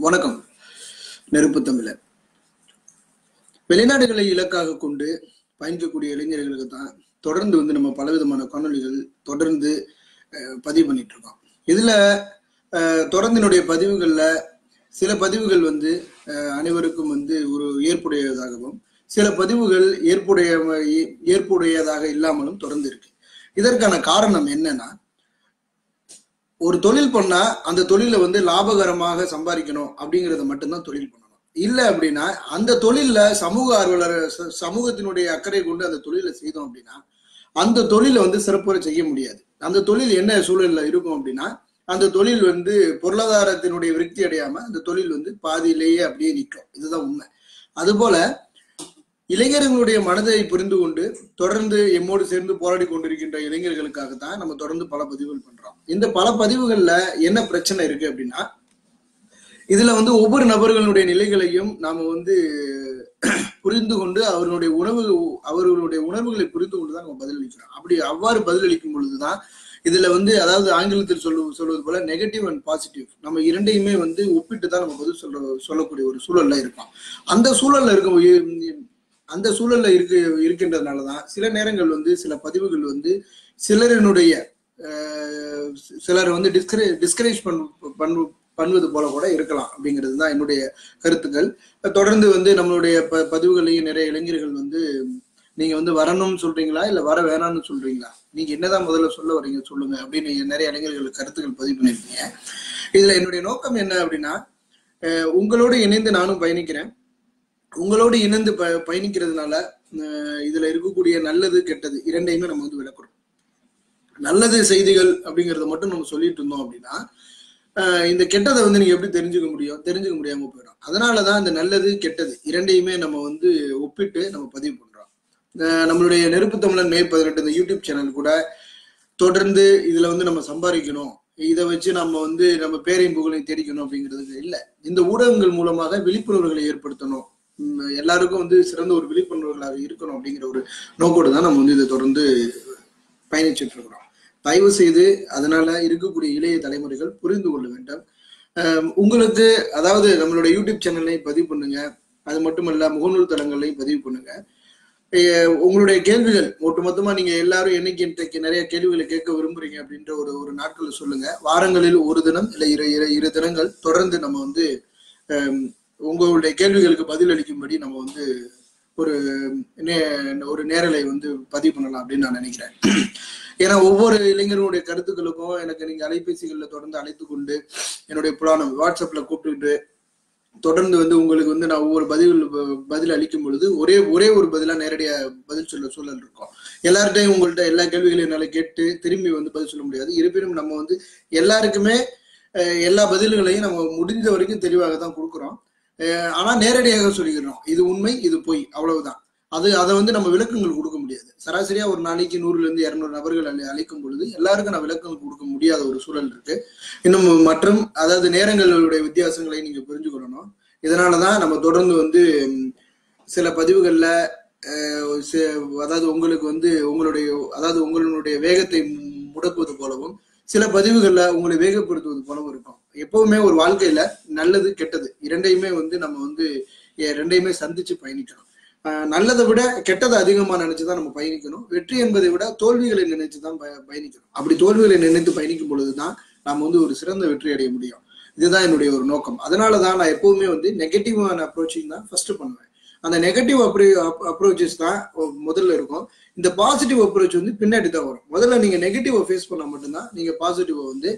வணக்கம். நெருப்பு தமிழர். வெளிநாடுகளை இலக்காக கொண்டு பயணிக்கக்கூடிய இளைஞர்களுக்கு தான் தொடர்ந்து வந்து நம்ம பலவிதமான காணொலிகள் தொடர்ந்து அஹ், பதிவு பண்ணிட்டு இருக்கோம் இதுல அஹ், தொடர்ந்தினுடைய பதிவுகள்ல சில பதிவுகள் வந்து அனைவருக்கும் வந்து ஒரு ஏற்புடையதாகவும் சில பதிவுகள் ஏற்புடைய ஏற்புடையதாக இல்லாமலும் தொடர்ந்து இருக்கு இதற்கான காரணம் என்னன்னா ஒரு தொழில் பண்ணா அந்த தொழிலை வந்து லாபகரமாக சம்பாதிக்கணும் அப்படிங்கறத மட்டும்தான் தொழில் பண்ணணும். இல்ல அப்படின்னா அந்த தொழில்ல சமூக ஆர்வலர் ச- சமூகத்தினுடைய அக்கறை கொண்டு அந்த தொழிலை செய்தோம் அப்படின்னா அந்த தொழிலை வந்து சிறப்புற செய்ய முடியாது. அந்த தொழில் என்ன சூழல்ல இருக்கும் அப்படின்னா அந்த தொழில் வந்து பொருளாதாரத்தினுடைய விருத்தி அடையாம அந்த தொழில் வந்து பாதியிலேயே அப்படியே நிற்கும். இதுதான் உண்மை. அதுபோல இளைஞர்களுடைய மனதை புரிந்து கொண்டு தொடர்ந்து எம்மோடு சேர்ந்து போராடி கொண்டிருக்கின்ற இளைஞர்களுக்காக தான் நம்ம தொடர்ந்து பல பதிவுகள் பண்றோம். இந்த பல பதிவுகள்ல என்ன பிரச்சனை இருக்கு அப்படின்னா இதுல வந்து ஒவ்வொரு நபர்களுடைய நிலைகளையும் நாம வந்து புரிந்து கொண்டு அவர்களுடைய உணவு அவர்களுடைய உணர்வுகளை புரிந்து கொண்டு தான் நம்ம பதிலளிக்கிறோம் அப்படி அவ்வாறு பதிலளிக்கும் பொழுதுதான் இதுல வந்து அதாவது ஆங்கிலத்தில் சொல்லு சொல்வது போல நெகட்டிவ் அண்ட் பாசிட்டிவ் நம்ம இரண்டையுமே வந்து ஒப்பிட்டு தான் நம்ம பதில் சொல்ற சொல்லக்கூடிய ஒரு சூழல்ல இருக்கும். அந்த சூழல்ல இருக்கும் அந்த சூழல்ல இருக்கு இருக்கின்றதுனாலதான் சில நேரங்கள் வந்து சில பதிவுகள் வந்து சிலரினுடைய சிலர் வந்து டிஸ்கரே டிஸ்கரேஜ் பண் பண்ணு பண்ணுவது போல கூட இருக்கலாம் அப்படிங்கிறது தான் என்னுடைய கருத்துக்கள். தொடர்ந்து வந்து நம்மளுடைய ப பதிவுகளையும் நிறைய இளைஞர்கள் வந்து நீங்க வந்து வரணும்னு சொல்றீங்களா? இல்ல வர வேணாம்னு சொல்றீங்களா? நீங்க என்னதான் முதல்ல சொல்ல வரீங்க சொல்லுங்க அப்படின்னு நிறைய இளைஞர்கள் கருத்துக்கள் பதிவு பண்ணிருக்கீங்க இதுல என்னுடைய நோக்கம் என்ன அப்படின்னா உங்களோடு இணைந்து நானும் பயணிக்கிறேன். உங்களோடு இணைந்து ப பயணிக்கிறதுனால இதுல இருக்கக்கூடிய நல்லது கெட்டது இரண்டையுமே நம்ம வந்து விளக்குறோம். நல்லது செய்திகள் அப்படிங்கறத மட்டும் நம்ம சொல்லிட்டு இருந்தோம் அப்படின்னா இந்த கெட்டதை வந்து நீங்க எப்படி தெரிஞ்சுக்க முடியும் தெரிஞ்சுக்க முடியாம போயிடும். அதனாலதான் இந்த நல்லது கெட்டது இரண்டையுமே நம்ம வந்து ஒப்பிட்டு நம்ம பதிவு பண்றோம். நம்மளுடைய நெருப்பு தமிழன் மே பதினெட்டு இந்த யூடியூப் சேனல் கூட தொடர்ந்து இதுல வந்து நம்ம சம்பாதிக்கணும். இதை வச்சு நம்ம வந்து நம்ம பேரையும் புகழையும் தேடிக்கணும் அப்படிங்கிறது இல்லை. இந்த ஊடகங்கள் மூலமாக விழிப்புணர்வுகளை ஏற்படுத்தணும். எல்லாருக்கும் வந்து சிறந்த ஒரு விழிப்புணர்வுகளாக இருக்கணும் அப்படிங்கிற ஒரு நோக்கோடு தான் நம்ம வந்து இதை தொடர்ந்து பயணிச்சுட்டு இருக்கிறோம். தயவு செய்து அதனால இருக்கக்கூடிய இளைய தலைமுறைகள் புரிந்து கொள்ள வேண்டும். உங்களுக்கு அதாவது நம்மளுடைய யூடியூப் சேனல்லையும் பதிவு பண்ணுங்க. அது மட்டுமல்ல முகநூல் தளங்கள்லையும் பதிவு பண்ணுங்க. உங்களுடைய கேள்விகள் ஒட்டுமொத்தமா நீங்க எல்லாரும் என்னைக்கு இன்றைக்கு நிறைய கேள்விகளை கேட்க விரும்புறீங்க அப்படின்ற ஒரு ஒரு நாட்களை சொல்லுங்க. வாரங்களில் ஒரு தினம் இல்ல இரு இரு இரு தினங்கள் தொடர்ந்து நம்ம வந்து உங்களுடைய கேள்விகளுக்கு பதில் அளிக்கும்படி நம்ம வந்து ஒரு நே- ஒரு நேரலை வந்து பதிவு பண்ணலாம் அப்படின்னு நான் நினைக்கிறேன். ஏன்னா ஒவ்வொரு இளைஞர்களுடைய கருத்துக்களுக்கும் எனக்கு நீங்க அலைபேசிகளில் தொடர்ந்து அழைத்து கொண்டு என்னுடைய புராணம் வாட்ஸ்அப்ல கூப்பிட்டுக்கிட்டு தொடர்ந்து வந்து உங்களுக்கு வந்து நான் ஒவ்வொரு பதில் பதில் அளிக்கும் பொழுது ஒரே ஒரே ஒரு பதிலா நேரடியா பதில் சொல்ல சூழல் இருக்கும். எல்லார்ட்டையும் உங்கள்ட்ட எல்லா கேள்விகளையும் என்னால கேட்டு திரும்பி வந்து பதில் சொல்ல முடியாது. இருப்பினும் நம்ம வந்து எல்லாருக்குமே எல்லா பதில்களையும் நம்ம முடிஞ்ச வரைக்கும் தெளிவாக தான் கொடுக்குறோம். ஆனா நேரடியாக சொல்லிக்கிறோம். இது உண்மை இது பொய் அவ்வளவுதான். அது அதை வந்து நம்ம விளக்கங்கள் கொடுக்க முடியாது. சராசரியா ஒரு நாளைக்கு நூறுல இருந்து இருநூறு நபர்கள் அழை- அழைக்கும் பொழுது எல்லாருக்கும் நான் விளக்கங்கள் கொடுக்க முடியாத ஒரு சூழல் இருக்கு. இன்னும் மற்றும் அதாவது நேரங்களுடைய வித்தியாசங்களை நீங்க புரிஞ்சுக்கொள்ளணும். இதனாலதான் நம்ம தொடர்ந்து வந்து சில பதிவுகள்ல அதாவது உங்களுக்கு வந்து உங்களுடைய அதாவது உங்களுடைய வேகத்தை முடக்குவது போலவும் சில பதிவுகள்ல உங்களை வேகப்படுத்துவது போலவும் இருக்கும். எப்பவுமே ஒரு வாழ்க்கையில நல்லது கெட்டது. இரண்டையுமே வந்து நம்ம வந்து ரெண்டையுமே சந்திச்சு பயணிக்கணும். நல்லதை விட கெட்டதை அதிகமா நினைச்சுதான் நம்ம பயணிக்கணும். வெற்றி என்பதை விட தோல்விகளை நினைச்சுதான் பயணிக்கணும். அப்படி தோல்விகளை நினைத்து பயணிக்கும் பொழுதுதான் நாம் வந்து ஒரு சிறந்த வெற்றி அடைய முடியும். இதுதான் என்னுடைய ஒரு நோக்கம். அதனாலதான் நான் எப்பவுமே வந்து நெகட்டிவான அப்ரோச்சிங் தான் ஃபர்ஸ்ட் பண்ணுவேன். அந்த நெகட்டிவ் அப்ரோ அப்ரோச்சஸ் தான் முதல்ல இருக்கும். இந்த பாசிட்டிவ் அப்ரோச் வந்து பின்னாடி தான் வரும். முதல்ல நீங்க நெகட்டிவை ஃபேஸ் பண்ணா மட்டும்தான் நீங்க பாசிட்டிவை வந்து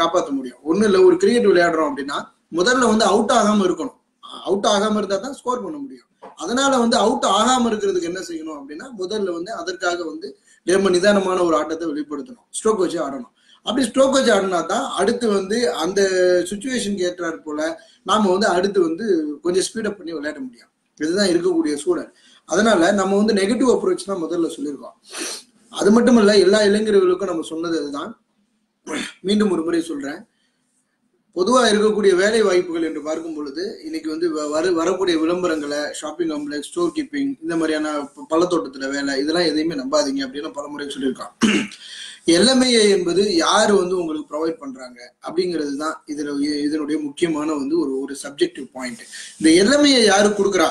காப்பாற்ற முடியும். ஒன்றும் இல்ல ஒரு கிரிக்கெட் விளையாடுறோம் அப்படின்னா முதல்ல வந்து அவுட் ஆகாம இருக்கணும். அவுட் ஆகாம இருந்தா தான் ஸ்கோர் பண்ண முடியும். அதனால வந்து அவுட் ஆகாம இருக்கிறதுக்கு என்ன செய்யணும் அப்படின்னா முதல்ல வந்து அதற்காக வந்து ரொம்ப நிதானமான ஒரு ஆட்டத்தை வெளிப்படுத்தணும். ஸ்ட்ரோக் வச்சு ஆடணும். அப்படி ஸ்ட்ரோக் வச்சு ஆடினா தான் அடுத்து வந்து அந்த சுச்சுவேஷனுக்கு ஏற்றாற் போல நாம வந்து அடுத்து வந்து கொஞ்சம் ஸ்பீடப் பண்ணி விளையாட முடியும். இதுதான் இருக்கக்கூடிய சூழல். அதனால நம்ம வந்து நெகட்டிவ் அப்ரோச் தான் முதல்ல சொல்லியிருக்கோம் அது மட்டும் இல்ல எல்லா இளைஞர்களுக்கும் நம்ம சொன்னது அதுதான் மீண்டும் ஒரு முறை சொல்றேன். பொதுவாக இருக்கக்கூடிய வேலை வாய்ப்புகள் என்று பார்க்கும் பொழுது இன்னைக்கு வந்து வ- வர வரக்கூடிய விளம்பரங்களை ஷாப்பிங் காம்ப்ளெக்ஸ் ஸ்டோர் கீப்பிங் இந்த மாதிரியான பழத்தோட்டத்தில் வேலை இதெல்லாம் எதையுமே நம்பாதீங்க அப்படின்னு பல முறை சொல்லியிருக்கான். எல்எம்ஐஏ என்பது யார் வந்து உங்களுக்கு ப்ரொவைட் பண்ணுறாங்க அப்படிங்கிறது தான் இதில் இதனுடைய முக்கியமான வந்து ஒரு ஒரு சப்ஜெக்டிவ் பாயிண்ட் இந்த எல்எம்ஐஏ யாரு கொடுக்குறா?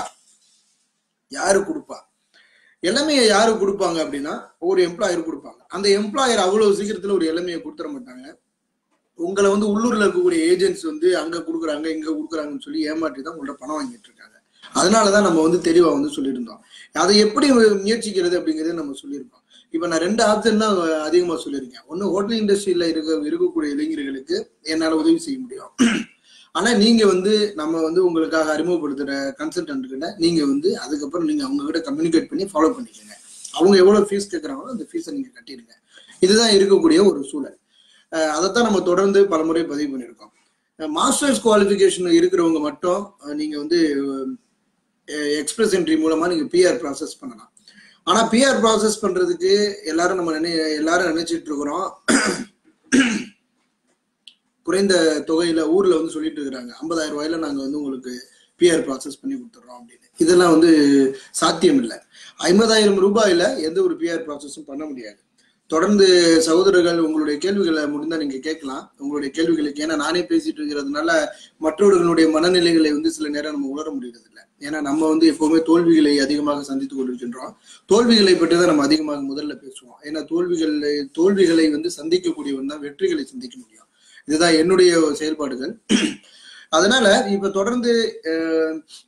யாரு கொடுப்பா? எல்எம்ஐயை யாரு கொடுப்பாங்க அப்படின்னா ஒரு எம்ப்ளாயர் கொடுப்பாங்க. அந்த எம்ப்ளாயர் அவ்வளவு சீக்கிரத்துல ஒரு எல்எம்ஐயை கொடுத்துட மாட்டாங்க. உங்களை வந்து உள்ளூர்ல இருக்கக்கூடிய ஏஜென்ட்ஸ் வந்து அங்க கொடுக்குறாங்க இங்க கொடுக்குறாங்கன்னு சொல்லி ஏமாற்றி தான் உங்கள்ட்ட பணம் வாங்கிட்டு இருக்காங்க. அதனாலதான் நம்ம வந்து தெளிவா வந்து சொல்லியிருந்தோம். அதை எப்படி முயற்சிக்கிறது அப்படிங்கறத நம்ம சொல்லியிருக்கோம். இப்ப நான் ரெண்டு ஆப்ஷன் தான் அதிகமா சொல்லியிருக்கேன். ஒன்று ஹோட்டல் இண்டஸ்ட்ரியில இருக்க இருக்கக்கூடிய இளைஞர்களுக்கு என்னால உதவி செய்ய முடியும். ஆனா நீங்க வந்து நம்ம வந்து உங்களுக்காக அறிமுகப்படுத்துற கன்சல்டன்ட்கிட்ட நீங்கள் நீங்க வந்து அதுக்கப்புறம் நீங்க அவங்க கிட்ட கம்யூனிகேட் பண்ணி ஃபாலோ பண்ணிக்கோங்க. அவங்க எவ்வளவு ஃபீஸ் கேட்கறாங்களோ அந்த ஃபீஸை நீங்க கட்டிடுங்க. இதுதான் இருக்கக்கூடிய ஒரு சூழல். அதைத்தான் நம்ம தொடர்ந்து பலமுறை பதிவு பண்ணியிருக்கோம். மாஸ்டர்ஸ் குவாலிஃபிகேஷன் இருக்கிறவங்க மட்டும் நீங்கள் நீங்க வந்து எக்ஸ்பிரஸ் என்ட்ரி மூலமா நீங்க பிஆர் ப்ராசஸ் பண்ணலாம். ஆனா பிஆர் ப்ராசஸ் பண்றதுக்கு எல்லாரும் நம்ம நினை எல்லாரும் நினைச்சிட்டு இருக்கிறோம். குறைந்த தொகையில ஊர்ல வந்து சொல்லிட்டு இருக்கிறாங்க. ஐம்பதாயிரம் ரூபாயில நாங்க வந்து உங்களுக்கு பிஆர் ப்ராசஸ் பண்ணி கொடுத்துட்றோம் அப்படின்னு. இதெல்லாம் வந்து சாத்தியம் இல்லை ஐம்பதாயிரம் ரூபாயில எந்த ஒரு பிஆர் ப்ராசஸும் பண்ண முடியாது. தொடர்ந்து சகோதரர்கள் உங்களுடைய கேள்விகளை முடிந்தா நீங்க கேட்கலாம். உங்களுடைய கேள்விகளுக்கு ஏன்னா நானே பேசிட்டு இருக்கிறதுனால மற்றவர்களுடைய மனநிலைகளை வந்து சில நேரம் நம்ம உணர முடியறது இல்லை ஏன்னா நம்ம வந்து எப்பவுமே தோல்விகளை அதிகமாக சந்தித்துக் கொண்டிருக்கின்றோம். தோல்விகளை பற்றி தான் நம்ம அதிகமாக முதல்ல பேசுவோம். ஏன்னா தோல்விகள் தோல்விகளை வந்து சந்திக்கக்கூடியவன் தான் வெற்றிகளை சந்திக்க முடியும். இதுதான் என்னுடைய செயல்பாடுகள். அதனால இப்ப தொடர்ந்து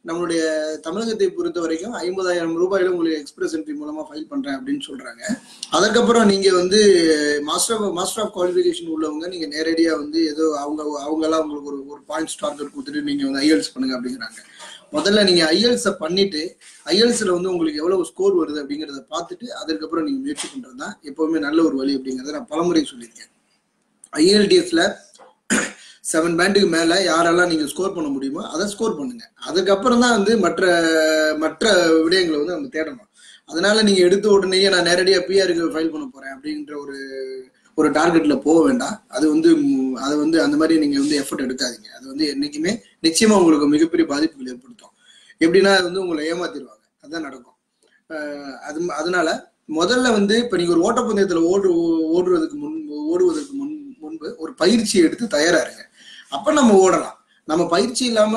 நம்மளுடைய தமிழகத்தை பொறுத்த வரைக்கும் ஐம்பதாயிரம் ரூபாயில உங்களுக்கு எக்ஸ்பிரஸ் என்ட்ரி மூலமா ஃபைல் பண்றேன் அப்படின்னு சொல்றாங்க. அதுக்கப்புறம் நீங்க வந்து master of master of qualification உள்ளவங்க நீங்க நேரடியா வந்து ஏதோ அவங்க அவங்க எல்லாம் உங்களுக்கு ஒரு ஒரு பாயிண்ட்ஸ் டார்கெட் கொடுத்துட்டு நீங்க வந்து ஐஎல்ஸ் பண்ணுங்க அப்படிங்கிறாங்க. முதல்ல நீங்க ஐஎல்ஸ பண்ணிட்டு ஐஎல்ஸ்ல வந்து உங்களுக்கு எவ்வளவு ஸ்கோர் வருது அப்படிங்கறத பார்த்துட்டு அதுக்கப்புறம் நீங்க முயற்சி பண்றது தான் எப்பவுமே நல்ல ஒரு வழி அப்படிங்கறத நான் பலமுறை சொல்லியிருக்கேன். ஐஎல்டிஎஸ்ல செவன் பேண்டுக்கு மேல யாரெல்லாம் நீங்க ஸ்கோர் பண்ண முடியுமோ அதை ஸ்கோர் பண்ணுங்க. அதுக்கப்புறம் தான் வந்து மற்ற மற்ற விடயங்களை வந்து நம்ம தேடணும். அதனால நீங்க எடுத்த உடனேயே நான் நேரடியாக பிஆருக்கு ஃபைல் பண்ண போறேன் அப்படின்ற ஒரு ஒரு டார்கெட்ல போக வேண்டாம். அது வந்து அது வந்து அந்த மாதிரி நீங்க வந்து எஃபர்ட் எடுக்காதீங்க. அது வந்து என்னைக்குமே நிச்சயமா உங்களுக்கு மிகப்பெரிய பாதிப்புகள் ஏற்படுத்தும். எப்படின்னா அது வந்து உங்களை ஏமாத்திடுவாங்க. அதுதான் நடக்கும். அது அதனால முதல்ல வந்து இப்ப நீங்க ஒரு ஓட்டப்பந்தயத்துல ஓடு ஓடுறதுக்கு முன் ஓடுவதற்கு முன் முன்பு ஒரு பயிற்சி எடுத்து தயாரா இருங்க. அப்ப நம்ம ஓடலாம். நம்ம பயிற்சி இல்லாம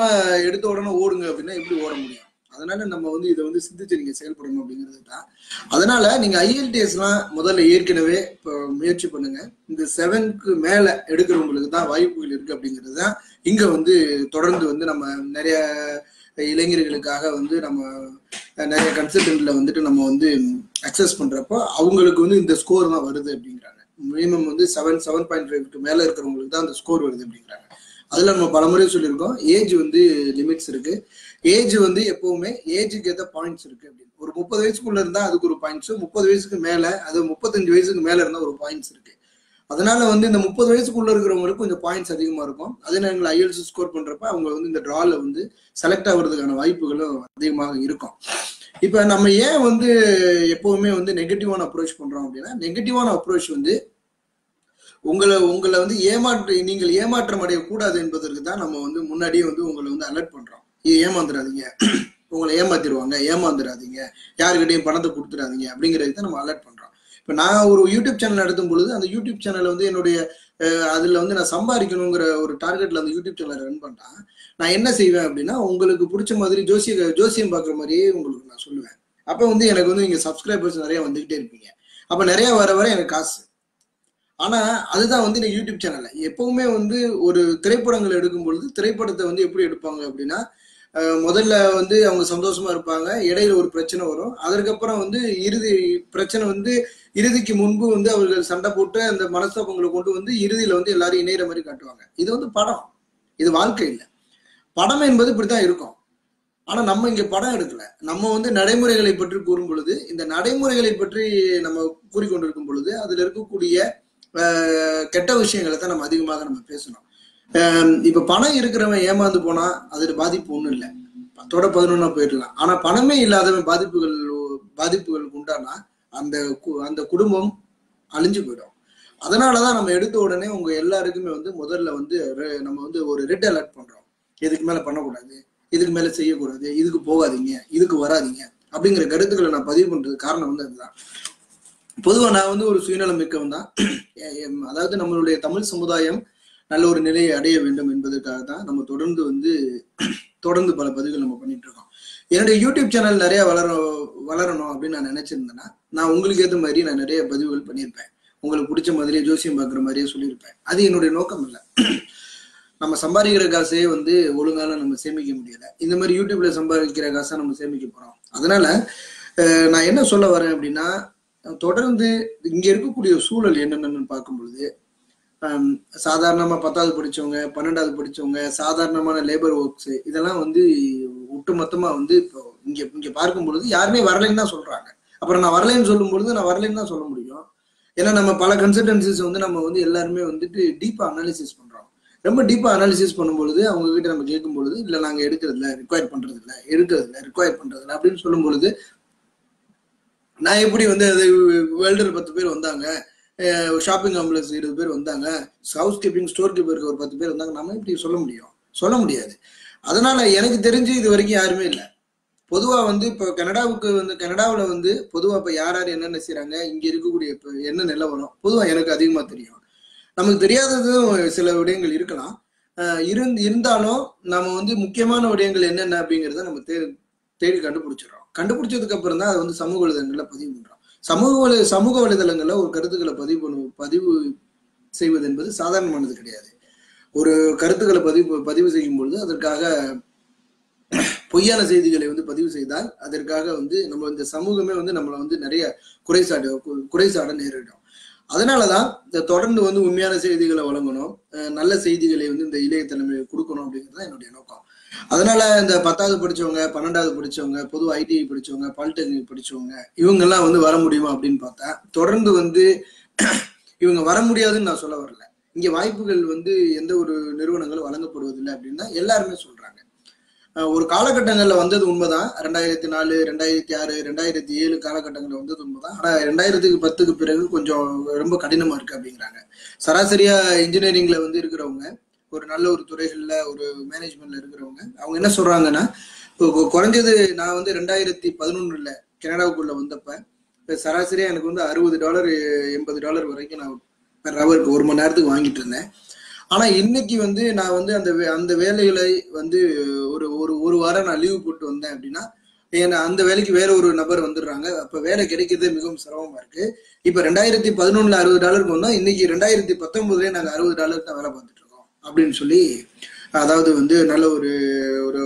எடுத்த உடனே ஓடுங்க அப்படின்னா எப்படி ஓட முடியும்? அதனால நம்ம வந்து இதை வந்து சிந்திச்சு நீங்க செயல்படணும் அப்படிங்கிறது தான். அதனால நீங்க ஐஎல்டிஎஸ் எல்லாம் முதல்ல ஏற்கனவே இப்போ முயற்சி பண்ணுங்க. இந்த செவனுக்கு மேல எடுக்கிறவங்களுக்கு தான் வாய்ப்புகள் இருக்கு அப்படிங்கிறது தான் இங்க வந்து தொடர்ந்து வந்து நம்ம நிறைய இளைஞர்களுக்காக வந்து நம்ம நிறைய கன்சல்டன்ட்ல வந்துட்டு நம்ம வந்து அக்சஸ் பண்றப்போ அவங்களுக்கு வந்து இந்த ஸ்கோர் தான் வருது அப்படிங்கிறாங்க. மினிமம் வந்து செவன் செவன் பாயிண்ட் ஃபைவ்க்கு மேலே இருக்கிறவங்களுக்கு தான் அந்த ஸ்கோர் வருது அப்படிங்கிறாங்க. அதில் நம்ம பலமுறை சொல்லியிருக்கோம். ஏஜ் வந்து லிமிட்ஸ் இருக்கு. ஏஜ் வந்து எப்பவுமே ஏஜுக்கு ஏற்ற பாயிண்ட்ஸ் இருக்கு அப்படின்னு. ஒரு முப்பது வயசுக்குள்ள இருந்தா அதுக்கு ஒரு பாயிண்ட்ஸ் முப்பது வயசுக்கு மேல அது முப்பத்தஞ்சு வயசுக்கு மேல இருந்தா ஒரு பாயிண்ட்ஸ் இருக்கு. அதனால வந்து இந்த முப்பது வயசுக்குள்ள இருக்கிறவங்களுக்கு கொஞ்சம் பாயிண்ட்ஸ் அதிகமா இருக்கும். அதே நேரங்கள் ஐஎல்ஸ் ஸ்கோர் பண்றப்ப அவங்க வந்து இந்த டிரால வந்து செலக்ட் ஆகுறதுக்கான வாய்ப்புகளும் அதிகமாக இருக்கும். இப்ப நம்ம ஏன் வந்து எப்பவுமே வந்து நெகட்டிவான அப்ரோச் பண்றோம் அப்படின்னா நெகட்டிவான அப்ரோச் வந்து உங்களை உங்களை வந்து ஏமாற்று நீங்கள் ஏமாற்றம் அடையக்கூடாது என்பதற்கு தான் நம்ம வந்து முன்னாடியே வந்து உங்களை வந்து அலர்ட் பண்றோம். ஏமாந்துடாதீங்க உங்களை ஏமாத்திடுவாங்க ஏமாந்துடாதீங்க யாருக்கிட்டையும் பணத்தை கொடுத்துடாதீங்க அப்படிங்கிறது தான் நம்ம அலர்ட் பண்றோம். இப்ப நான் ஒரு யூடியூப் சேனல் நடத்தும் பொழுது அந்த யூடியூப் சேனல்ல வந்து என்னுடைய அதுல வந்து நான் சம்பாதிக்கணுங்கிற ஒரு டார்கெட்ல அந்த யூடியூப் சேனலை ரன் பண்ணா நான் என்ன செய்வேன் அப்படின்னா உங்களுக்கு பிடிச்ச மாதிரி ஜோசிய ஜோசியம் பாக்குற மாதிரியே உங்களுக்கு நான் சொல்லுவேன். அப்ப வந்து எனக்கு வந்து நீங்க சப்ஸ்கிரைபர்ஸ் நிறைய வந்துகிட்டே இருப்பீங்க. அப்ப நிறைய வர வர எனக்கு காசு. ஆனா அதுதான் வந்து இந்த யூடியூப் சேனல்ல எப்பவுமே வந்து ஒரு திரைப்படங்கள் எடுக்கும் பொழுது திரைப்படத்தை வந்து எப்படி எடுப்பாங்க அப்படின்னா முதல்ல வந்து அவங்க சந்தோஷமா இருப்பாங்க இடையில ஒரு பிரச்சனை வரும். அதற்கப்புறம் வந்து இறுதி பிரச்சனை வந்து இறுதிக்கு முன்பு வந்து அவர்கள் சண்டை போட்டு அந்த மனஸ்தாபங்களை கொண்டு வந்து இறுதியில வந்து எல்லாரும் இணையிற மாதிரி காட்டுவாங்க. இது வந்து படம். இது வாழ்க்கை இல்லை. படம் என்பது இப்படித்தான் இருக்கும். ஆனா நம்ம இங்க படம் எடுக்கல. நம்ம வந்து நடைமுறைகளை பற்றி கூறும் பொழுது இந்த நடைமுறைகளை பற்றி நம்ம கூறிக்கொண்டிருக்கும் பொழுது அதுல இருக்கக்கூடிய கெட்ட விஷயங்களை தான் நம்ம அதிகமாக நம்ம பேசணும். இப்ப பணம் இருக்கிறவன் ஏமாந்து போனா அதுல பாதிப்பு ஒண்ணும் இல்லை. பத்தோட பதினொன்னா போயிடலாம். ஆனா பணமே இல்லாதவன் பாதிப்புகள் பாதிப்புகளுக்கு உண்டானா அந்த அந்த குடும்பம் அழிஞ்சு போயிடும். அதனாலதான் நம்ம எடுத்த உடனே உங்க எல்லாருக்குமே வந்து முதல்ல வந்து நம்ம வந்து ஒரு ரெட் அலர்ட் பண்றோம். இதுக்கு மேல பண்ணக்கூடாது இதுக்கு மேல செய்யக்கூடாது இதுக்கு போகாதீங்க இதுக்கு வராதீங்க அப்படிங்கிற கருத்துக்களை நான் பதிவு பண்றது காரணம் வந்து அதுதான். பொதுவா நான் வந்து ஒரு சுயநலம் மிக்கவன் தான் அதாவது நம்மளுடைய தமிழ் சமுதாயம் நல்ல ஒரு நிலையை அடைய வேண்டும் என்பதற்காக தான் நம்ம தொடர்ந்து வந்து தொடர்ந்து பல பதிவுகள் நம்ம பண்ணிட்டு இருக்கோம். என்னுடைய யூடியூப் சேனல் நிறைய வளர வளரணும் அப்படின்னு நான் நினைச்சிருந்தேன்னா நான் உங்களுக்கு ஏற்ற மாதிரி நான் நிறைய பதிவுகள் பண்ணியிருப்பேன். உங்களுக்கு பிடிச்ச மாதிரியே ஜோசியம் பார்க்குற மாதிரியே சொல்லியிருப்பேன். அது என்னுடைய நோக்கம் இல்லை. நம்ம சம்பாதிக்கிற காசையே வந்து ஒழுங்கால நம்ம சேமிக்க முடியல. இந்த மாதிரி யூடியூப்ல சம்பாதிக்கிற காசை நம்ம சேமிக்க போறோம். அதனால நான் என்ன சொல்ல வரேன் அப்படின்னா தொடர்ந்து இங்க இருக்கக்கூடிய சூழல் என்னென்னு பார்க்கும் பொழுது சாதாரணமா பத்தாவது படிச்சவங்க பன்னெண்டாவது படிச்சவங்க சாதாரணமான லேபர் ஒர்க்ஸ் இதெல்லாம் வந்து ஒட்டுமொத்தமா வந்து இப்போ இங்க இங்க பார்க்கும் பொழுது யாருமே வரலைன்னு தான் சொல்றாங்க. அப்புறம் நான் வரலைன்னு சொல்லும் பொழுது நான் வரலைன்னு தான் சொல்ல முடியும். ஏன்னா நம்ம பல கன்சல்டன்சிஸ் வந்து நம்ம வந்து எல்லாருமே வந்துட்டு டீப்பா அனாலிசிஸ் பண்றோம். ரொம்ப டீப்பா அனாலிசிஸ் பண்ணும்பொழுது அவங்க கிட்ட நம்ம கேட்கும் பொழுது இல்ல நாங்க எடுக்கிறது இல்ல ரிக்வயர் பண்றது இல்ல எடுக்கிறது இல்ல ரிக்வயர் பண்றது இல்ல அப்படின்னு சொல்லும் பொழுது நான் எப்படி வந்து அது வெல்டர் பத்து பேர் வந்தாங்க ஷாப்பிங் காம்ப்ளெக்ஸ் இருபது பேர் வந்தாங்க ஹவுஸ் கீப்பிங் ஸ்டோர் கீப்பருக்கு ஒரு பத்து பேர் வந்தாங்க நம்ம இப்படி சொல்ல முடியும்? சொல்ல முடியாது. அதனால எனக்கு தெரிஞ்சு இது வரைக்கும் யாருமே இல்லை. பொதுவாக வந்து இப்போ கனடாவுக்கு வந்து கனடாவில் வந்து பொதுவாக இப்போ யார் யார் என்னென்ன செய்கிறாங்க இங்கே இருக்கக்கூடிய இப்போ என்ன நிலவரம் பொதுவாக எனக்கு அதிகமாக தெரியும். நமக்கு தெரியாததும் சில விடயங்கள் இருக்கலாம். இருந்து இருந்தாலும் நம்ம வந்து முக்கியமான விடயங்கள் என்னென்ன அப்படிங்கிறத நம்ம தே தேடி கண்டுபிடிச்சிடறோம். கண்டுபிடிச்சதுக்கு அப்புறம் தான் அதை வந்து சமூக வலைதளங்கள்ல பதிவு பண்றான் சமூக வலை சமூக வலைதளங்கள்ல ஒரு கருத்துக்களை பதிவு பண்ணு பதிவு செய்வது என்பது சாதாரணமானது கிடையாது. ஒரு கருத்துக்களை பதிவு பதிவு செய்யும் பொழுது அதற்காக பொய்யான செய்திகளை வந்து பதிவு செய்தால் அதற்காக வந்து நம்ம இந்த சமூகமே வந்து நம்மளை வந்து நிறைய குறைசாட குறைசாட நேரிடும். அதனாலதான் இந்த தொடர்ந்து வந்து உண்மையான செய்திகளை வழங்கணும். நல்ல செய்திகளை வந்து இந்த இளைய தலைமை கொடுக்கணும் அப்படிங்கிறது தான் என்னுடைய நோக்கம். அதனால இந்த பத்தாவது படிச்சவங்க பன்னெண்டாவது படிச்சவங்க பொது ஐடிஐ படிச்சவங்க பாலிடெக்னிக் படிச்சவங்க இவங்க எல்லாம் வந்து வர முடியுமா அப்படின்னு பார்த்தா தொடர்ந்து வந்து இவங்க வர முடியாதுன்னு நான் சொல்ல வரல. இங்க வாய்ப்புகள் வந்து எந்த ஒரு நிறுவனங்களும் வழங்கப்படுவதில்லை அப்படின்னு தான் எல்லாருமே சொல்றாங்க. ஒரு காலகட்டங்கள்ல வந்தது உண்மைதான். ரெண்டாயிரத்தி நாலு ரெண்டாயிரத்தி ஆறு ரெண்டாயிரத்தி ஏழு காலகட்டங்கள்ல வந்தது உண்மைதான். ஆனா ரெண்டாயிரத்துக்கு பத்துக்கு பிறகு கொஞ்சம் ரொம்ப கடினமா இருக்கு அப்படிங்கிறாங்க. சராசரியா இன்ஜினியரிங்ல வந்து இருக்கிறவங்க ஒரு நல்ல ஒரு துறைகள்ல ஒரு மேனேஜ்மெண்ட்ல இருக்கிறவங்க அவங்க என்ன சொல்றாங்கன்னா குறைஞ்சது நான் வந்து ரெண்டாயிரத்தி பதினொன்னுல கனடாவுக்குள்ள வந்தப்ப இப்ப சராசரியா எனக்கு வந்து அறுபது டாலர் எண்பது டாலர் வரைக்கும் நான் பெர் ஹவருக்கு ஒரு மணி நேரத்துக்கு வாங்கிட்டு இருந்தேன். ஆனா இன்னைக்கு வந்து நான் வந்து அந்த அந்த வேலைகளை வந்து ஒரு ஒரு ஒரு வாரம் நான் லீவு போட்டு வந்தேன் அப்படின்னா ஏன்னா அந்த வேலைக்கு வேற ஒரு நபர் வந்துடுறாங்க. அப்ப வேலை கிடைக்கிறது மிகவும் சிரமமா இருக்கு. இப்ப ரெண்டாயிரத்தி பதினொன்னுல அறுபது டாலருக்கு வந்தோம். இன்னைக்கு ரெண்டாயிரத்தி பத்தொன்பதுல நாங்க அறுபது டாலருக்கு தான் வேலை பார்த்துட்டு இருக்கோம் அப்படின்னு சொல்லி அதாவது வந்து நல்ல ஒரு ஒரு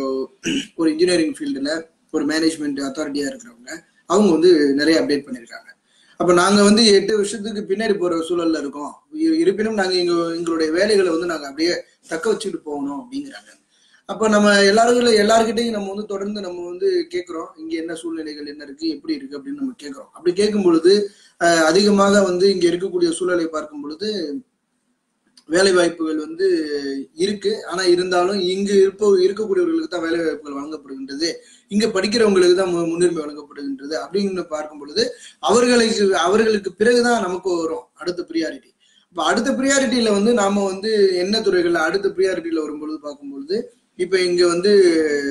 ஒரு இன்ஜினியரிங் ஃபீல்டுல ஒரு மேனேஜ்மெண்ட் அத்தாரிட்டியா இருக்கிறவங்க அவங்க வந்து நிறைய அப்டேட் பண்ணியிருக்காங்க அப்ப நாங்க வந்து எட்டு வருஷத்துக்கு பின்னாடி போற சூழல்ல இருக்கோம். இருப்பினும் நாங்க எங்க எங்களுடைய வேலைகளை வந்து நாங்க அப்படியே தக்க வச்சுட்டு போகணும் அப்படிங்கிறாங்க. அப்ப நம்ம எல்லாருக்கும் எல்லாருக்கிட்டையும் நம்ம வந்து தொடர்ந்து நம்ம வந்து கேட்கிறோம் இங்க என்ன சூழ்நிலைகள் என்ன இருக்கு எப்படி இருக்கு அப்படின்னு நம்ம கேட்கிறோம் அப்படி கேட்கும் பொழுது அதிகமாக வந்து இங்க இருக்கக்கூடிய சூழலை பார்க்கும் பொழுது வேலை வாய்ப்புகள் வந்து இருக்கு. ஆனா இருந்தாலும் இங்கு இருப்ப இருக்கக்கூடியவர்களுக்கு தான் வேலை வாய்ப்புகள் வழங்கப்படுகின்றது. இங்க படிக்கிறவங்களுக்கு தான் முன்னுரிமை வழங்கப்படுகின்றது அப்படின்னு பார்க்கும் பொழுது அவர்களுக்கு அவர்களுக்கு பிறகுதான் நமக்கு வரும் அடுத்த ப்ரியாரிட்டி இப்ப அடுத்த ப்ரியாரிட்டியில வந்து நாம வந்து என்ன துறைகள்ல அடுத்த ப்ரியாரிட்டியில வரும் பொழுது பார்க்கும் பொழுது இப்ப இங்க வந்து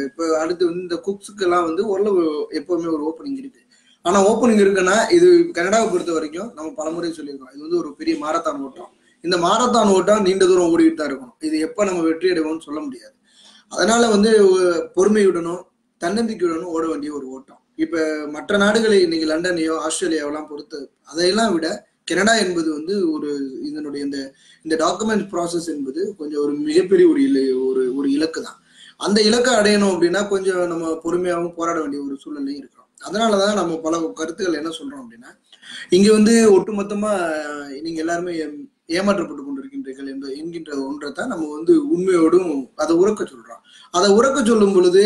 இப்ப அடுத்து வந்து இந்த குக்ஸுக்கெல்லாம் வந்து ஓரளவு எப்பவுமே ஒரு ஓப்பனிங் இருக்கு. ஆனா ஓப்பனிங் இருக்குன்னா இது கனடாவை பொறுத்த வரைக்கும் நம்ம பலமுறை சொல்லியிருக்கோம். இது வந்து ஒரு பெரிய மாரத்தான் ஓட்டம். இந்த மாரத்தான் ஓட்டம் நீண்ட தூரம் ஓடிட்டு தான் இருக்கணும். இது எப்ப நம்ம வெற்றி அடைவோம்னு சொல்ல முடியாது. அதனால வந்து பொறுமையுடனும் தன்னம்பிக்கையுடனும் ஓட வேண்டிய ஒரு ஓட்டம். இப்ப மற்ற நாடுகளை இன்னைக்கு லண்டனையோ ஆஸ்திரேலியாவெல்லாம் பொறுத்து அதையெல்லாம் விட கனடா என்பது வந்து ஒரு இதனுடைய இந்த இந்த டாக்குமெண்ட் ப்ராசஸ் என்பது கொஞ்சம் ஒரு மிகப்பெரிய ஒரு இல ஒரு ஒரு இலக்கு தான். அந்த இலக்கை அடையணும் அப்படின்னா கொஞ்சம் நம்ம பொறுமையாகவும் போராட வேண்டிய ஒரு சூழ்நிலையும் இருக்கிறோம். அதனாலதான் நம்ம பல கருத்துக்கள் என்ன சொல்றோம் அப்படின்னா இங்க வந்து ஒட்டுமொத்தமா நீங்க எல்லாருமே ஏமாற்றப்பட்டு கொண்டிருக்கின்றீர்கள் என்ற என்கின்ற ஒன்றைத்தான் நம்ம வந்து உண்மையோடும் அதை உறக்க சொல்றோம். அதை உறக்க சொல்லும் பொழுது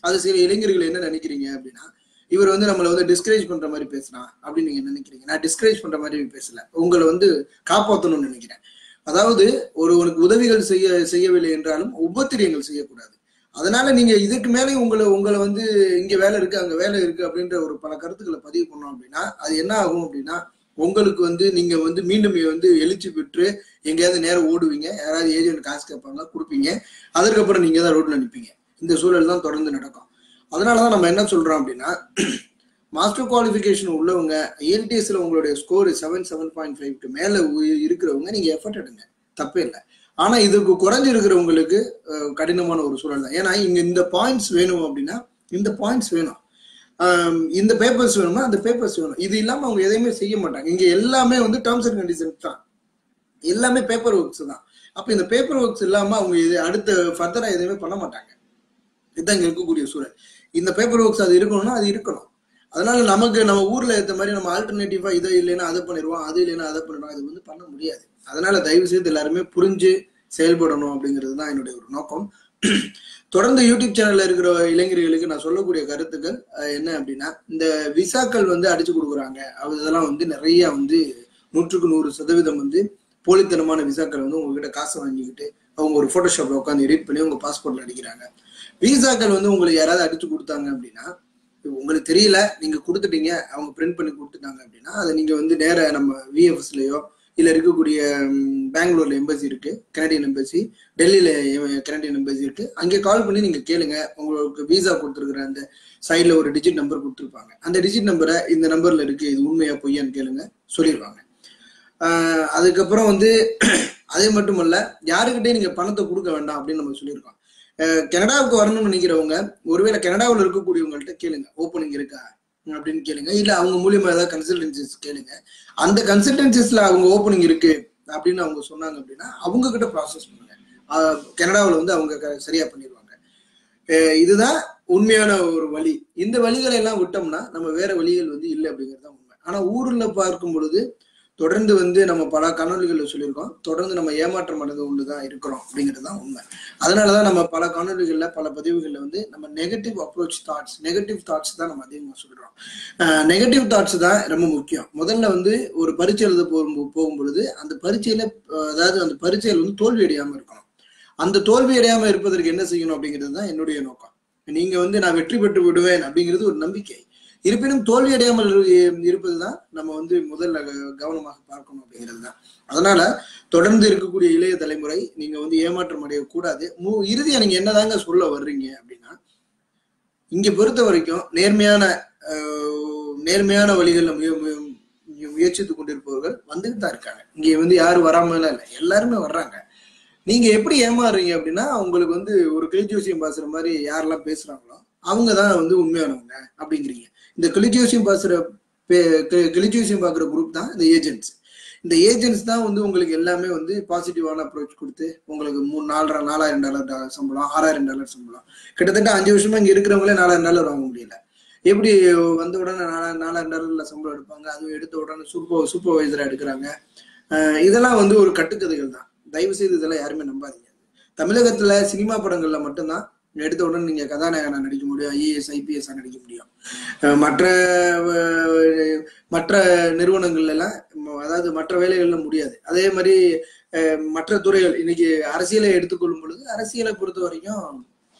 அது சில இளைஞர்கள் என்ன நினைக்கிறீங்க அப்படின்னா இவர் வந்து நம்மளை வந்து டிஸ்கரேஜ் பண்ற மாதிரி பேசுறான் அப்படின்னு நீங்க நினைக்கிறீங்க. நான் டிஸ்கரேஜ் பண்ற மாதிரி பேசல. உங்களை வந்து காப்பாற்றணும்னு நினைக்கிறேன். அதாவது ஒருவனுக்கு உதவிகள் செய்ய செய்யவில்லை என்றாலும் உபத்திரியங்கள் செய்யக்கூடாது. அதனால நீங்க இதுக்கு மேலே உங்களை உங்களை வந்து இங்க வேலை இருக்கு அங்க வேலை இருக்கு அப்படின்ற ஒரு பல கருத்துக்களை பதிவு பண்ணோம் அப்படின்னா அது என்ன ஆகும் அப்படின்னா உங்களுக்கு வந்து நீங்க வந்து மீண்டும் வந்து எழுச்சி பெற்று எங்கேயாவது நேரம் ஓடுவீங்க. யாராவது ஏஜென்ட் காசு கேட்பாங்க கொடுப்பீங்க. அதற்கப்புறம் நீங்க தான் ரோட்ல நிற்பீங்க இந்த சூழல் தான் தொடர்ந்து நடக்கும். அதனாலதான் நம்ம என்ன சொல்றோம் அப்படின்னா மாஸ்டர் குவாலிஃபிகேஷன் உள்ளவங்க ஏல்டிஎஸ்ல உங்களுடைய ஸ்கோர் செவன் செவன் பாயிண்ட் ஃபைவ்க்கு மேல இருக்கிறவங்க நீங்க எஃபர்ட் எடுங்க. தப்பே இல்லை. ஆனா இதுக்கு குறைஞ்சு இருக்கிறவங்களுக்கு கடினமான ஒரு சூழல் தான். ஏன்னா இங்க இந்த பாயிண்ட்ஸ் வேணும் அப்படின்னா இந்த பாயிண்ட்ஸ் வேணும். இந்த பேப்பர்ஸ் வேணும்னா அந்த பேப்பர்ஸ் வேணும். இது இல்லாம அவங்க எதையுமே செய்ய மாட்டாங்க. இங்க எல்லாமே வந்து டேர்ம்ஸ் அண்ட் கண்டிஷன்ஸ் தான். எல்லாமே பேப்பர் ஒர்க்ஸ் தான். அப்ப இந்த பேப்பர் ஒர்க்ஸ் இல்லாம அவங்க இது அடுத்த ஃபர்தரா எதுவுமே பண்ண மாட்டாங்க. இதுதான் இங்க இருக்கக்கூடிய சூழல். இந்த பேப்பர் ஒர்க்ஸ் அது இருக்கணும்னா அது இருக்கணும். அதனால நமக்கு நம்ம ஊர்ல ஏத்த மாதிரி நம்ம ஆல்டர்னேட்டிவா இதை இல்லைன்னா அதை பண்ணிடுவோம் அது இல்லைன்னா அதை பண்ணிடுவோம். அது வந்து பண்ண முடியாது. அதனால தயவு செய்து எல்லாருமே புரிஞ்சு செயல்படணும் அப்படிங்கிறது தான் என்னுடைய ஒரு நோக்கம். தொடர்ந்து யூடியூப் சேனல்ல இருக்கிற இளைஞர்களுக்கு நான் சொல்லக்கூடிய கருத்துக்கள் என்ன அப்படின்னா இந்த விசாக்கள் வந்து அடிச்சு கொடுக்குறாங்க. அதெல்லாம் வந்து நிறைய வந்து நூற்றுக்கு நூறு சதவீதம் வந்து போலித்தனமான விசாக்கள் வந்து உங்ககிட்ட காசை வாங்கிக்கிட்டு அவங்க ஒரு போட்டோஷாப்ல உட்காந்து எடிட் பண்ணி உங்க பாஸ்போர்ட்ல அடிக்கிறாங்க. விசாக்கள் வந்து உங்களுக்கு யாராவது அடிச்சு கொடுத்தாங்க அப்படின்னா உங்களுக்கு தெரியல நீங்க கொடுத்துட்டீங்க அவங்க பிரிண்ட் பண்ணி கொடுத்துட்டாங்க அப்படின்னா அதை நீங்க வந்து நேர நம்ம விஎஃப்எஸ்லயோ இதில் இருக்கக்கூடிய பெங்களூர்ல எம்பசி இருக்கு கனடியன் எம்பசி டெல்லியில கனடியன் எம்பசி இருக்கு. அங்கே கால் பண்ணி நீங்க கேளுங்க. உங்களுக்கு விசா கொடுத்துருக்குற அந்த சைட்ல ஒரு டிஜிட் நம்பர் கொடுத்துருப்பாங்க. அந்த டிஜிட் நம்பரை இந்த நம்பர்ல இருக்கு. இது உண்மையா பொய்யான்னு கேளுங்க. சொல்லிடுவாங்க அதுக்கப்புறம் வந்து அதே மட்டும் யாருக்கிட்டே நீங்க பணத்தை கொடுக்க வேண்டாம் அப்படின்னு நம்ம சொல்லியிருக்கோம். கனடாவுக்கு வரணும்னு நினைக்கிறவங்க ஒருவேளை கனடாவில் இருக்கக்கூடியவங்கள்ட்ட கேளுங்க. ஓப்பனிங் இருக்கா? அப்படின்னு கேளுங்க. இல்ல அவங்க மூலியமா ஏதாவது கன்சல்டன்சிஸ் கேளுங்க. அந்த கன்சல்டன்சிஸ்ல அவங்க ஓப்பனிங் இருக்கு அப்படின்னு அவங்க சொன்னாங்க அப்படின்னா அவங்க கிட்ட ப்ராசஸ் பண்ணுங்க கனடாவில் வந்து அவங்க க- சரியா பண்ணிடுவாங்க இதுதான் உண்மையான ஒரு வழி. இந்த வழிகளை எல்லாம் விட்டோம்னா நம்ம வேற வழிகள் வந்து இல்லை அப்படிங்கிறது தான் உண்மை. ஆனா ஊர்ல பார்க்கும் பொழுது தொடர்ந்து வந்து நம்ம பல காணொலிகளில் சொல்லியிருக்கோம். தொடர்ந்து நம்ம ஏமாற்றம் அடைந்து கொண்டு தான் இருக்கிறோம் அப்படிங்கிறது தான் உண்மை. அதனாலதான் நம்ம பல காணொலிகளில் பல பதிவுகளில் வந்து நம்ம negative approach thoughts negative thoughts தான் நம்ம அதிகமாக சொல்கிறோம் நெகட்டிவ் தாட்ஸ் தான் ரொம்ப முக்கியம். முதல்ல வந்து ஒரு பரீட்சை எழுத போகும் போகும் பொழுது அந்த பரீட்சையில அதாவது அந்த பரீட்சையில் வந்து தோல்வி அடையாமல் இருக்கணும். அந்த தோல்வி அடையாமல் இருப்பதற்கு என்ன செய்யணும் அப்படிங்கிறது தான் என்னுடைய நோக்கம். நீங்கள் வந்து நான் வெற்றி பெற்று விடுவேன் அப்படிங்கிறது ஒரு நம்பிக்கை. இருப்பினும் தோல்வி அடையாமல் இருப்பதுதான் நம்ம வந்து முதல்ல க- கவனமாக பார்க்கணும் அப்படிங்கிறது தான் அதனால தொடர்ந்து இருக்கக்கூடிய இளைய தலைமுறை நீங்க வந்து ஏமாற்றம் அடையக்கூடாது. மு- இறுதியா நீங்க என்னதாங்க சொல்ல வர்றீங்க அப்படின்னா இங்க பொறுத்த வரைக்கும் நேர்மையான நேர்மையான வழிகளில் முய முயற்சித்து கொண்டிருப்பவர்கள் வந்துட்டு தான் இருக்காங்க. இங்க வந்து யாரும் வராம இல்லை. எல்லாருமே வர்றாங்க. நீங்க எப்படி ஏமாறுறீங்க அப்படின்னா உங்களுக்கு வந்து ஒரு கிளிஜோசியம் பாசுற மாதிரி யாரெல்லாம் பேசுறாங்களோ அவங்க தான் வந்து உண்மையானவங்க அப்படிங்கிறீங்க. இந்த கிளிஜியோசியம் பாசுற கிளிஜியோசியம் பார்க்குற குரூப் தான் இந்த ஏஜென்ட்ஸ் இந்த ஏஜென்ட்ஸ் தான் வந்து உங்களுக்கு எல்லாமே வந்து பாசிட்டிவான அப்ரோச் கொடுத்து உங்களுக்கு மூணு நாலரை நாலாயிரம் டாலர் சம்பளம் ஆறாயிரம் டாலர் சம்பளம். கிட்டத்தட்ட அஞ்சு வருஷமா இங்க இருக்கிறவங்களே நாலாயிரம் டாலர் வாங்க முடியல. எப்படி வந்த உடனே நாலாயிரம் நாலாயிரம் டாலர்ல சம்பளம் எடுப்பாங்க? அதுவும் எடுத்த உடனே சூப்பர் சூப்பர்வைசரா எடுக்கிறாங்க. இதெல்லாம் வந்து ஒரு கட்டுக்கதைகள் தான். தயவு செய்து இதெல்லாம் யாருமே நம்பாதீங்க. தமிழகத்துல சினிமா படங்கள்ல மட்டும்தான் எடுத்த உடனே நீங்க கதாநாயகனா நடிக்க முடியும் ஐஏஎஸ் ஐபிஎஸ் நடிக்க முடியும். மற்ற மற்ற நிறுவனங்கள்ல எல்லாம் அதாவது மற்ற வேலைகள்ல முடியாது. அதே மாதிரி மற்ற துறைகள் இன்னைக்கு அரசியலை எடுத்துக்கொள்ளும் பொழுது அரசியலை பொறுத்த வரைக்கும்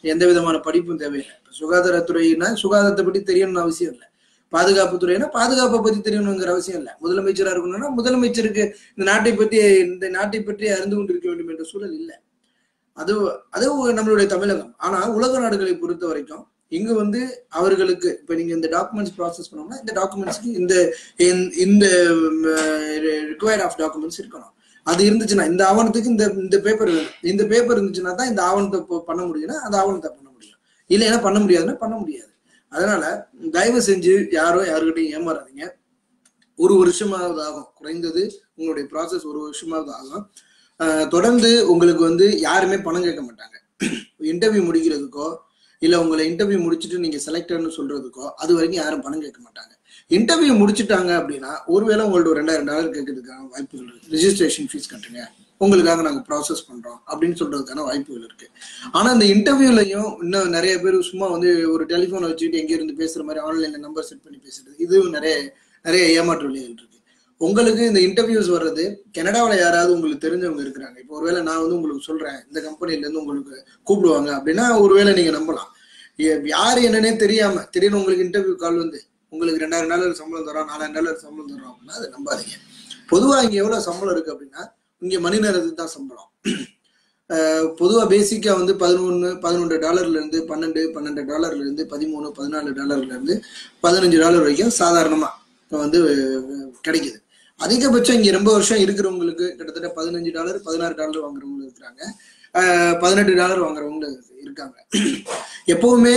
எந்த விதமான படிப்பும் தேவையில்லை. சுகாதாரத்துறைனா சுகாதாரத்தை பற்றி தெரியணும்னு அவசியம் இல்லை. பாதுகாப்பு துறைனா பாதுகாப்பை பத்தி தெரியணுங்கிற அவசியம் இல்லை. முதலமைச்சரா இருக்கணும்னா முதலமைச்சருக்கு இந்த நாட்டை பற்றி இந்த நாட்டை பற்றி அறிந்து கொண்டிருக்க வேண்டும் என்ற சூழல் இல்லை. அது அது நம்மளுடைய தமிழகம். ஆனா உலக நாடுகளை பொறுத்த வரைக்கும் இங்க வந்து அவர்களுக்கு இப்ப நீங்க இந்த டாக்குமெண்ட்ஸ் ப்ராசஸ் பண்ணோம்னா இந்த டாக்குமெண்ட்ஸ்க்கு இந்த இந்த- இந்த ரிக்வயர்ட் ஆஃப் டாக்குமெண்ட்ஸ் இருக்கணும். அது இருந்துச்சுன்னா இந்த ஆவணத்துக்கு இந்த இந்த பேப்பர் இந்த பேப்பர் இருந்துச்சுன்னா தான் இந்த ஆவணத்தை பண்ண முடியும்னா அந்த ஆவணத்தை பண்ண முடியும். இல்லைன்னா பண்ண முடியாதுன்னா பண்ண முடியாது. அதனால தயவு செஞ்சு யாரோ யாருக்கிட்டையும் ஏமாறாதீங்க. ஒரு வருஷமாவது ஆகும். குறைந்தது உங்களுடைய ப்ராசஸ் ஒரு வருஷமாவது ஆகும். தொடர்ந்து உங்களுக்கு வந்து யாருமே பணம் கேட்க மாட்டாங்க. இன்டர்வியூ முடிக்கிறதுக்கோ இல்ல உங்களை இன்டர்வியூ முடிச்சுட்டு நீங்க செலக்டர்னு சொல்றதுக்கோ அது வரைக்கும் யாரும் பணம் கேட்க மாட்டாங்க. இன்டர்வியூ முடிச்சுட்டாங்க அப்படின்னா ஒருவேளை உங்கள்ட்ட ஒரு ரெண்டாயிரம் டாலர் கேட்கறதுக்கான வாய்ப்புகள் இருக்கு. ரிஜிஸ்ட்ரேஷன் ஃபீஸ் கட்டுங்க. உங்களுக்காக நாங்க ப்ராசஸ் பண்றோம் அப்படின்னு சொல்றதுக்கான வாய்ப்புகள் இருக்கு. ஆனா இந்த இன்டர்வியூலையும் இன்னும் நிறைய பேர் சும்மா வந்து ஒரு டெலிஃபோனை வச்சுக்கிட்டு எங்க இருந்து பேசுற மாதிரி ஆன்லைன்ல நம்பர் செட் பண்ணி பேசுறது இதுவும் நிறைய நிறைய ஏமாற்று வழிகள் இருக்கு. உங்களுக்கு இந்த இன்டர்வியூஸ் வர்றது கனடாவில் யாராவது உங்களுக்கு தெரிஞ்சவங்க இருக்கிறாங்க. இப்போ ஒருவேளை நான் வந்து உங்களுக்கு சொல்றேன் இந்த கம்பெனிலேருந்து உங்களுக்கு கூப்பிடுவாங்க அப்படின்னா ஒருவேளை நீங்க நம்பலாம். யார் என்னன்னே தெரியாம திடீர்னு உங்களுக்கு இன்டர்வியூ கால் வந்து உங்களுக்கு ரெண்டாயிரம் டாலர் சம்பளம் தரோம் நாலாயிரம் டாலர் சம்பளம் தரோம் அப்படின்னா அதை நம்பாதீங்க. பொதுவாக இங்கே எவ்வளோ சம்பளம் இருக்கு அப்படின்னா இங்கே மணி நேரத்துக்கு தான் சம்பளம். பொதுவாக பேசிக்காக வந்து பதினொன்று பதினொன்று டாலர்லேருந்து பன்னெண்டு பன்னெண்டு டாலர்லேருந்து பதிமூணு பதினாலு டாலர்லேருந்து பதினஞ்சு டாலர் வரைக்கும் சாதாரணமாக வந்து கிடைக்குது. அதிகபட்சம் இங்க ரொம்ப வருஷம் இருக்கிறவங்களுக்கு கிட்டத்தட்ட பதினஞ்சு டாலர் பதினாறு டாலர் வாங்குறவங்களும் இருக்கிறாங்க. பதினெட்டு டாலர் வாங்குறவங்களும் இருக்காங்க. எப்பவுமே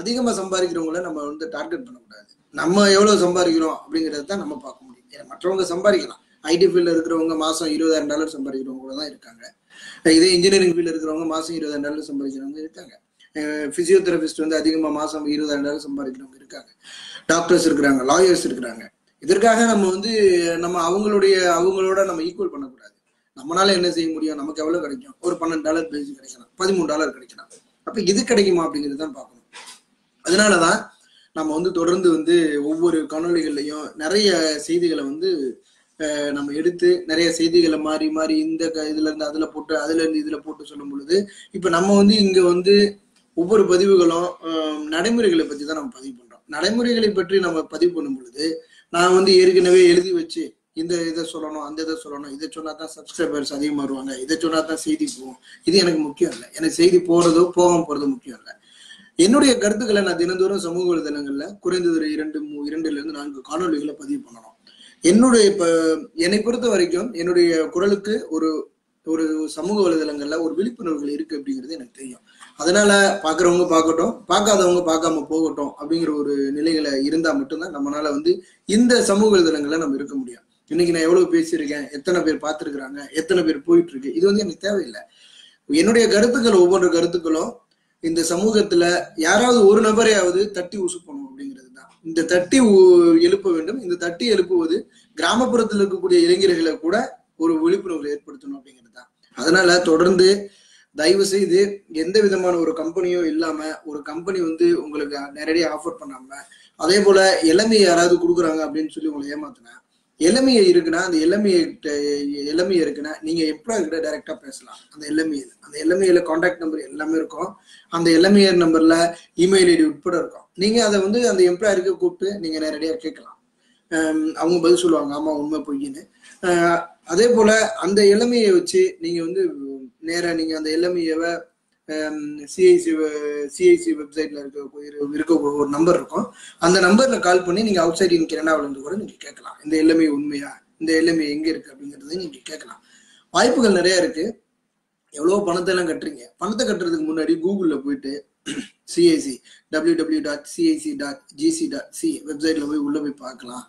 அதிகமா சம்பாதிக்கிறவங்கள நம்ம வந்து டார்கெட் பண்ணக்கூடாது. நம்ம எவ்வளவு சம்பாதிக்கிறோம் அப்படிங்கறத தான் நம்ம பார்க்க முடியும். ஏன்னா மற்றவங்க சம்பாதிக்கலாம். ஐடி ஃபீல்ட்ல இருக்கிறவங்க மாசம் இருபதாயிரம் டாலர் சம்பாதிக்கிறவங்க கூட தான் இருக்காங்க. இதே இன்ஜினியரிங் ஃபீல்ட்ல இருக்கிறவங்க மாசம் இருபதாயிரம் டாலர் சம்பாதிக்கிறவங்க இருக்காங்க. பிசியோதெரபிஸ்ட் வந்து அதிகமா மாசம் இருபதாயிரம் டாலர் சம்பாதிக்கிறவங்க இருக்காங்க. டாக்டர்ஸ் இருக்கிறாங்க லாயர்ஸ் இருக்கிறாங்க. இதற்காக நம்ம வந்து நம்ம அவங்களுடைய அவங்களோட நம்ம ஈக்குவல் பண்ணக்கூடாது. நம்மளால என்ன செய்ய முடியும்? நமக்கு எவ்வளவு கிடைக்கும்? ஒரு பன்னெண்டு டாலர் பேசி கிடைக்கலாம். பதிமூணு டாலர் கிடைக்கலாம். அப்ப இது கிடைக்குமா அப்படிங்கிறது தான் பார்க்கணும். அதனாலதான் நம்ம வந்து தொடர்ந்து வந்து ஒவ்வொரு காணொலிகள்லையும் நிறைய செய்திகளை வந்து நம்ம எடுத்து நிறைய செய்திகளை மாறி மாறி இந்த இதுல இருந்து அதுல போட்டு அதுல இருந்து இதுல போட்டு சொல்லும் பொழுது இப்ப நம்ம வந்து இங்க வந்து ஒவ்வொரு பதிவுகளும் நடைமுறைகளை பத்தி தான் நம்ம பதிவு பண்றோம். நடைமுறைகளை பற்றி நம்ம பதிவு பண்ணும் பொழுது நான் வந்து ஏற்கனவே எழுதி வச்சு இந்த இதை சொல்லணும் அந்த இதை சொல்லணும். இதை சொன்னா தான் சப்ஸ்கிரைபர்ஸ் அதிகமாக வருவாங்க. இதை சொன்னா தான் செய்தி போகும். இது எனக்கு முக்கியம் இல்லை. எனக்கு செய்தி போறதோ போகாம போறதும் முக்கியம் இல்லை. என்னுடைய கருத்துக்களை நான் தினந்தோறும் சமூக வலைதளங்கள்ல குறைந்தது ஒரு இரண்டு இரண்டுல இருந்து நான்கு காணொலிகளை பதிவு பண்ணணும். என்னுடைய இப்ப என்னை பொறுத்த வரைக்கும் என்னுடைய குரலுக்கு ஒரு ஒரு சமூக வலைதளங்கள்ல ஒரு விழிப்புணர்வுகள் இருக்கு அப்படிங்கிறது எனக்கு தெரியும். அதனால பாக்குறவங்க பார்க்கட்டும் பார்க்காதவங்க பார்க்காம போகட்டும் அப்படிங்கிற ஒரு நிலைகளை இருந்தா மட்டும்தான் நம்மளால வந்து இந்த சமூக வலைதளங்கள்ல நம்ம இருக்க முடியும். இன்னைக்கு நான் எவ்வளவு பேசியிருக்கேன் எத்தனை பேர் பார்த்துருக்குறாங்க எத்தனை பேர் போயிட்டு இருக்கு இது வந்து எனக்கு தேவையில்லை. என்னுடைய கருத்துக்கள் ஒவ்வொரு கருத்துக்களும் இந்த சமூகத்துல யாராவது ஒரு நபரையாவது தட்டி உசுப்பணும் அப்படிங்கிறது தான் இந்த தட்டி எழுப்ப வேண்டும். இந்த தட்டி எழுப்புவது கிராமப்புறத்தில் இருக்கக்கூடிய இளைஞர்களை கூட ஒரு விழிப்புணர்வு ஏற்படுத்தணும் அப்படிங்கிறது தான் அதனால தொடர்ந்து தயவு செய்து எந்த விதமான ஒரு கம்பெனியும் இல்லாம ஒரு கம்பெனி வந்து உங்களுக்கு நேரடியாக ஆஃபர் பண்ணாம அதே போல இளமையை யாராவது கொடுக்குறாங்க அப்படின்னு சொல்லி உங்களை ஏமாத்தினா இளமையை இருக்குன்னா அந்த இளமையை இளமையை இருக்குன்னா நீங்க எம்ப்ளாயி கிட்ட டைரக்டா பேசலாம்? அந்த இளமையில் அந்த இளமையில கான்டாக்ட் நம்பர் எல்லாமே இருக்கும். அந்த இளமையர் நம்பர்ல இமெயில் ஐடி உட்பட இருக்கும். நீங்க அதை வந்து அந்த எம்ப்ளாயருக்கு கூப்பிட்டு நீங்க நேரடியாக கேட்கலாம். அவங்க பதில் சொல்லுவாங்க ஆமா உண்மை பொய்ன்னு அதே போல அந்த இளமையை வச்சு நீங்க வந்து நேர நீங்க அந்த இளமையவை சிஐசி சிஐசி வெப்சைட்ல இருக்க இருக்க ஒரு நம்பர் இருக்கும். அந்த நம்பர்ல கால் பண்ணி நீங்க அவுட் சைட் இன் கனடாவில இருந்து கூட நீங்க கேட்கலாம். இந்த எல்எம்ஐ உண்மையா? இந்த எல்எம்ஐ எங்க இருக்கு அப்படிங்கறத நீங்க கேட்கலாம். வாய்ப்புகள் நிறைய இருக்கு. எவ்வளவு பணத்தை எல்லாம் கட்டுறீங்க. பணத்தை கட்டுறதுக்கு முன்னாடி கூகுள்ல போயிட்டு CIC W W dot CIC dot GC dot C வெப்சைட்ல போய் உள்ள போய் பார்க்கலாம்.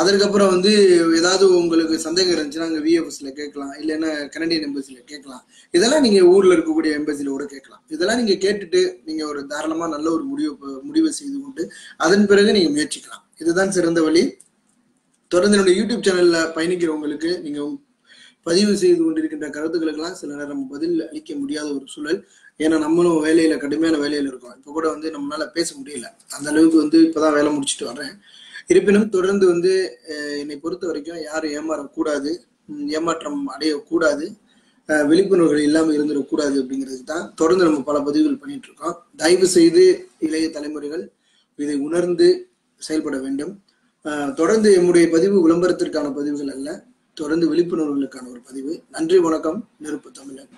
அதற்கப்புறம் வந்து ஏதாவது உங்களுக்கு சந்தேகம் இருந்துச்சுன்னா அங்கே விஎஃப்எஸ்ல கேட்கலாம். இல்லைன்னா கனடியன் எம்பசில கேட்கலாம். இதெல்லாம் நீங்க ஊர்ல இருக்கக்கூடிய எம்பசில கூட கேட்கலாம். இதெல்லாம் நீங்க கேட்டுட்டு நீங்க ஒரு தாராளமா நல்ல ஒரு முடிவு முடிவை செய்து கொண்டு அதன் பிறகு நீங்க முயற்சிக்கலாம். இதுதான் சிறந்த வழி. தொடர்ந்து என்னுடைய யூடியூப் சேனல்ல பயணிக்கிறவங்களுக்கு நீங்க பதிவு செய்து கொண்டிருக்கின்ற கருத்துக்களுக்கெல்லாம் சில நேரம் பதில் அளிக்க முடியாத ஒரு சூழல். ஏன்னா நம்மளும் வேலையில கடுமையான வேலையில இருக்கோம். இப்போ கூட வந்து நம்மளால பேச முடியல. அந்த அளவுக்கு வந்து இப்பதான் வேலை முடிச்சுட்டு வர்றேன். இருப்பினும் தொடர்ந்து வந்து என்னை பொறுத்த வரைக்கும் யாரும் ஏமாறக்கூடாது. ஏமாற்றம் அடையக்கூடாது. விழிப்புணர்வுகள் இல்லாமல் இருந்துடக்கூடாது அப்படிங்கிறது தான் தொடர்ந்து நம்ம பல பதிவுகள் பண்ணிட்டு இருக்கோம். தயவு செய்து இளைய தலைமுறைகள் இதை உணர்ந்து செயல்பட வேண்டும். தொடர்ந்து என்னுடைய பதிவு விளம்பரத்திற்கான பதிவுகள் அல்ல தொடர்ந்து விழிப்புணர்வுகளுக்கான ஒரு பதிவு. நன்றி வணக்கம். நெருப்பு தமிழன்.